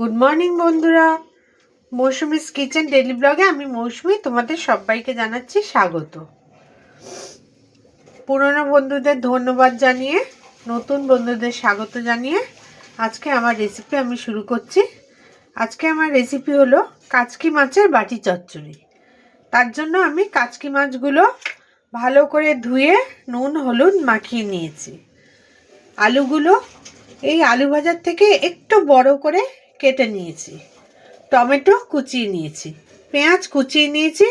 Good morning বন্ধুরা। Mousumi's kitchen daily ব্লগে আমি মৌসুমি, তোমাদের সবাইকে জানাচ্ছি স্বাগত। পুরনো বন্ধুদের ধন্যবাদ জানিয়ে, নতুন বন্ধুদের স্বাগত জানিয়ে আজকে আমার রেসিপি আমি শুরু করছি। আজকে আমার রেসিপি হলো কাচকি মাছের বাটি চচ্চড়ি। তার জন্য আমি কাচকি মাছগুলো ভালো করে ধুয়ে নুন, হলুদ মাখিয়ে নিয়েছি। আলুগুলো, এই আলু ভাজার থেকে একটু বড় করে কেটে নিয়েছি। টমেটো কুচিয়ে নিয়েছি, পেঁয়াজ কুচিয়ে নিয়েছি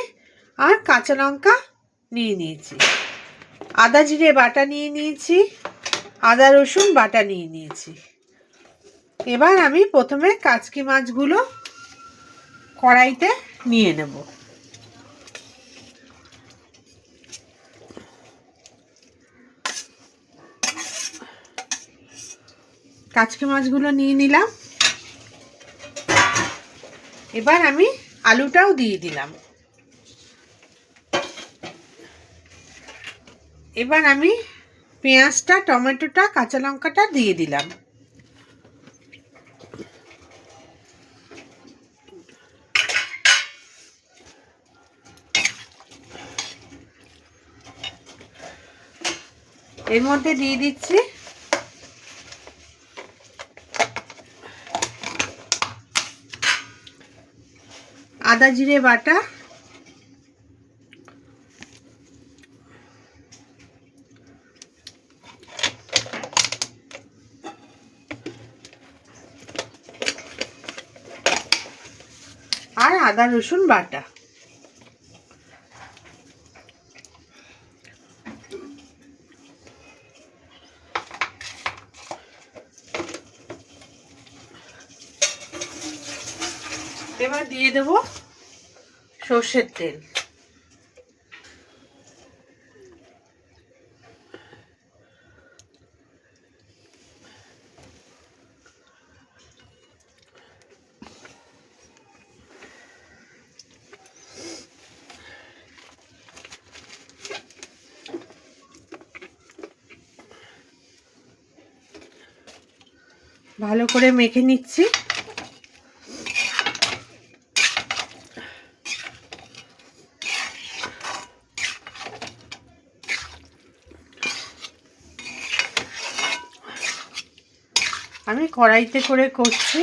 আর কাঁচা লঙ্কা নিয়ে নিয়েছি। আদা জিরে বাটা নিয়ে নিয়েছি, আদা রসুন বাটা নিয়ে নিয়েছি। এবার আমি প্রথমে কাচকি মাছগুলো কড়াইতে নিয়ে নেব। কাচকি মাছগুলো নিয়ে নিলাম। এবার আমি আলুটাও দিয়ে দিলাম। এবার আমি পেঁয়াজটা, টমেটোটা, কাঁচা লঙ্কাটা দিয়ে দিলাম। এর মধ্যে দিয়ে দিচ্ছি আদা জিরে বাটা আর আদা রসুন বাটা। এবার দিয়ে দেবো সর্ষের তেল। ভালো করে মেখে নিচ্ছি। আমি কড়াইতে করে করছি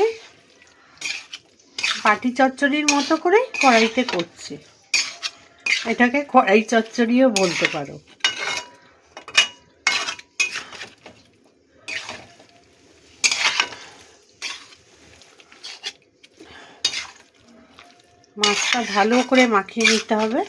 পাটি চচ্চড়ির মতো করে কড়াইতে করছি। এটাকে কড়াই চচ্চড়িও বলতে পারো। মাছটা ভালো করে মাখিয়ে নিতে হবে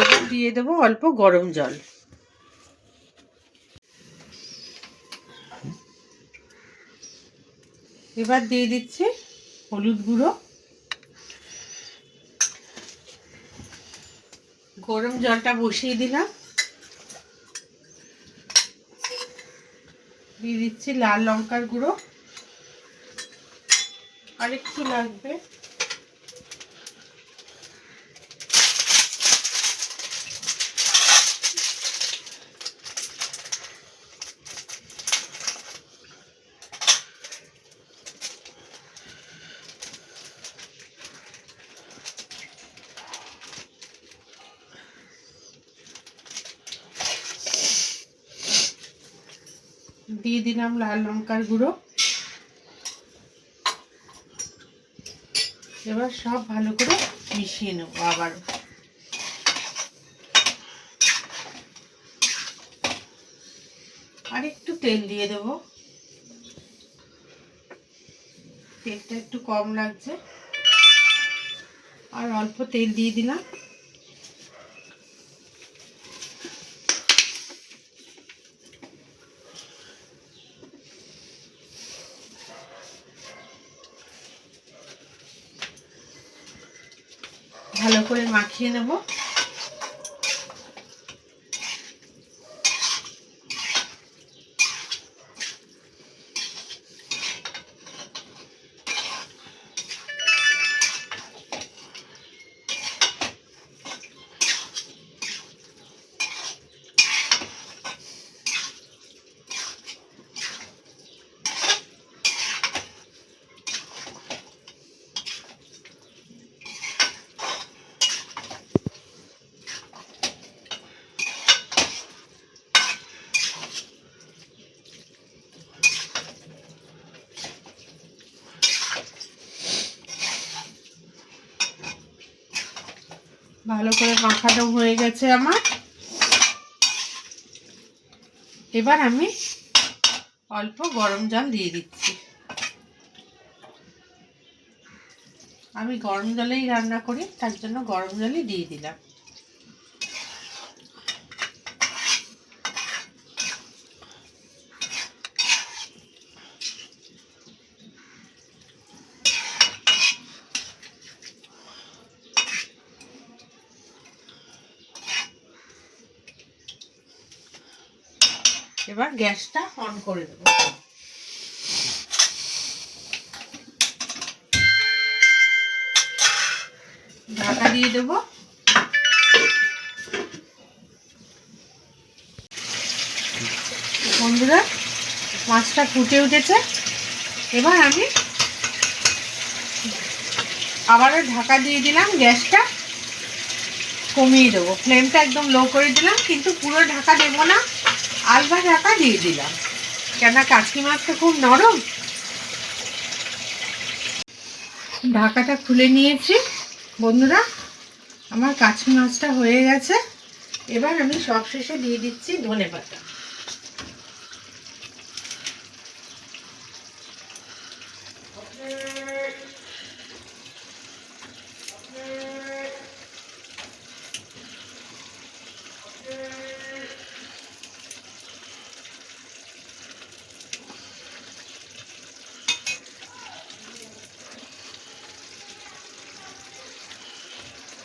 এবার দিয়ে দেবো অল্প গরম জল। এবার দিয়ে দিচ্ছি হলুদ গুঁড়ো। গরম জলটা বসিয়ে দিলাম। দিয়ে দিচ্ছি লাল লঙ্কার গুঁড়ো। আর একটু লাগবে। দিয়ে দিলাম লাল লঙ্কার গুঁড়ো। এবার সব ভালো করে মিশিয়ে নেব আবার। আর একটু তেল দিয়ে দেবো। তেলটা একটু কম লাগছে। আর অল্প তেল দিয়ে দিলাম। করে মাখিয়ে নেব। ভালো করে মাখাটাও হয়ে গেছে আমার। এবার আমি অল্প গরম জল দিয়ে দিচ্ছি। আমি গরম জলেই রান্না করি, তার জন্য গরম জলই দিয়ে দিলাম। এবার গ্যাসটা অন করে দেবো। ঢাকা দিয়ে দেব। বন্ধুরা, মাছটা ফুটে উঠেছে। এবার আমি আবারও ঢাকা দিয়ে দিলাম, গ্যাসটা কমিয়ে দেবো। ফ্লেমটা একদম লো করে দিলাম, কিন্তু পুরো ঢাকা দেবো না। আলগা ঢাকা দিয়ে দিলাম। কেন কাচকি মাছ তো খুব নরম। ঢাকাটা খুলে নিয়েছি। বন্ধুরা, আমার কাচকি মাছটা হয়ে গেছে। এবার আমি সব শেষে দিয়ে দিচ্ছি ধনে পাতা।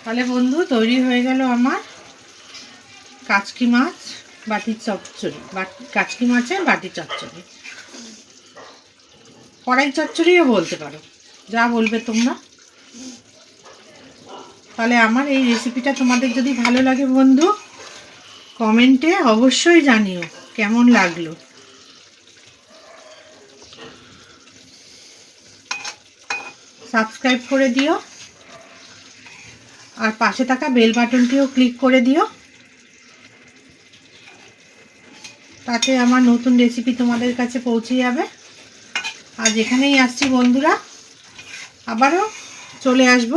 তাহলে বন্ধু, তৈরি হয়ে গেল আমার কাচকি মাছ, বাটি চচ্চড়ি কাচকি মাছের বাটি চচ্চড়ি। কড়াই চচ্চড়িও বলতে পারো, যা বলবে তোমরা। তাহলে আমার এই রেসিপিটা তোমাদের যদি ভালো লাগে বন্ধু, কমেন্টে অবশ্যই জানিও কেমন লাগল। সাবস্ক্রাইব করে দিও। আর পাশে থাকা বেল বাটনটিও ক্লিক করে দিও। তাতে আমার নতুন রেসিপি তোমাদের কাছে পৌঁছে যাবে। আর যেখানেই আসছি বন্ধুরা। আবারও চলে আসব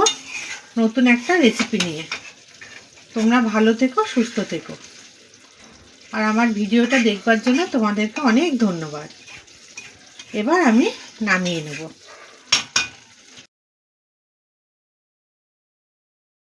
নতুন একটা রেসিপি নিয়ে। তোমরা ভালো থেকো, সুস্থ থেকো। আর আমার ভিডিওটা দেখবার জন্য তোমাদেরকে অনেক ধন্যবাদ। এবার আমি নামিয়ে নেব।